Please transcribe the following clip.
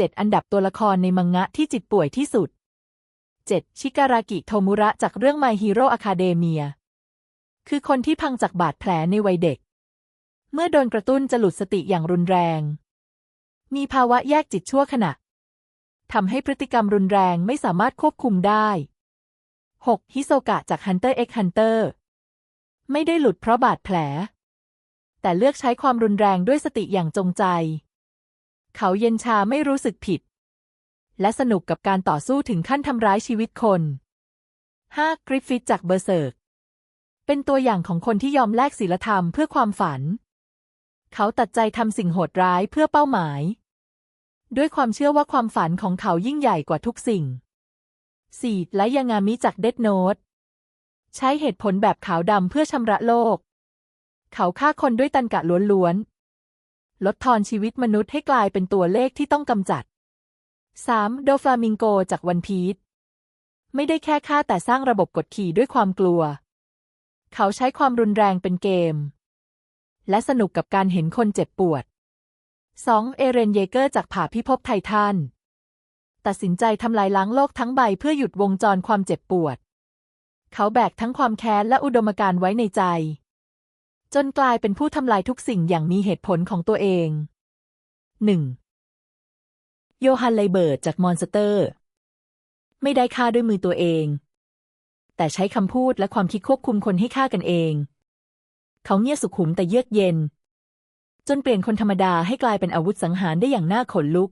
7 อันดับตัวละครในมังงะที่จิตป่วยที่สุด 7. ชิการากิโทมุระจากเรื่อง My Hero Academia คือคนที่พังจากบาดแผลในวัยเด็ก เมื่อโดนกระตุ้นจะหลุดสติอย่างรุนแรง มีภาวะแยกจิตชั่วขณะทำให้พฤติกรรมรุนแรงไม่สามารถควบคุมได้ 6. ฮิโซกะจาก Hunter x Hunter ไม่ได้หลุดเพราะบาดแผล แต่เลือกใช้ความรุนแรงด้วยสติอย่างจงใจ เขาเย็นชาไม่รู้สึกผิด และสนุกกับการต่อสู้ถึงขั้นทำร้ายชีวิตคน 5. กริฟฟิธจากเบอร์เซิร์กเป็นตัวอย่างของคนที่ยอมแลกศีลธรรมเพื่อความฝัน เขาตัดใจทำสิ่งโหดร้ายเพื่อเป้าหมาย ด้วยความเชื่อว่าความฝันของเขายิ่งใหญ่กว่าทุกสิ่ง 4. และยางามิจากเดดโนตใช้เหตุผลแบบขาวดำเพื่อชำระโลก เขาฆ่าคนด้วยตันกะล้วนๆ ลดทอนชีวิตมนุษย์ให้กลายเป็นตัวเลขที่ต้องกำจัด 3. โดฟลามิงโกจากวันพีชไม่ได้แค่ฆ่าแต่สร้างระบบกดขี่ด้วยความกลัว เขาใช้ความรุนแรงเป็นเกม และสนุกกับการเห็นคนเจ็บปวด 2. เอเรนเยเกอร์จากผ่าพิภพไททันตัดสินใจทำลายล้างโลกทั้งใบเพื่อหยุดวงจรความเจ็บปวด เขาแบกทั้งความแค้นและอุดมการณ์ไว้ในใจ จนกลายเป็นผู้ทำลายทุกสิ่งอย่างมีเหตุผลของตัวเอง 1. โยฮันไลเบิร์ตจากมอนสเตอร์ ไม่ได้ฆ่าด้วยมือตัวเอง แต่ใช้คำพูดและความคิดควบคุมคนให้ฆ่ากันเอง เขาเงียบสุขุมแต่เยือกเย็น จนเปลี่ยนคนธรรมดาให้กลายเป็นอาวุธสังหารได้อย่างน่าขนลุก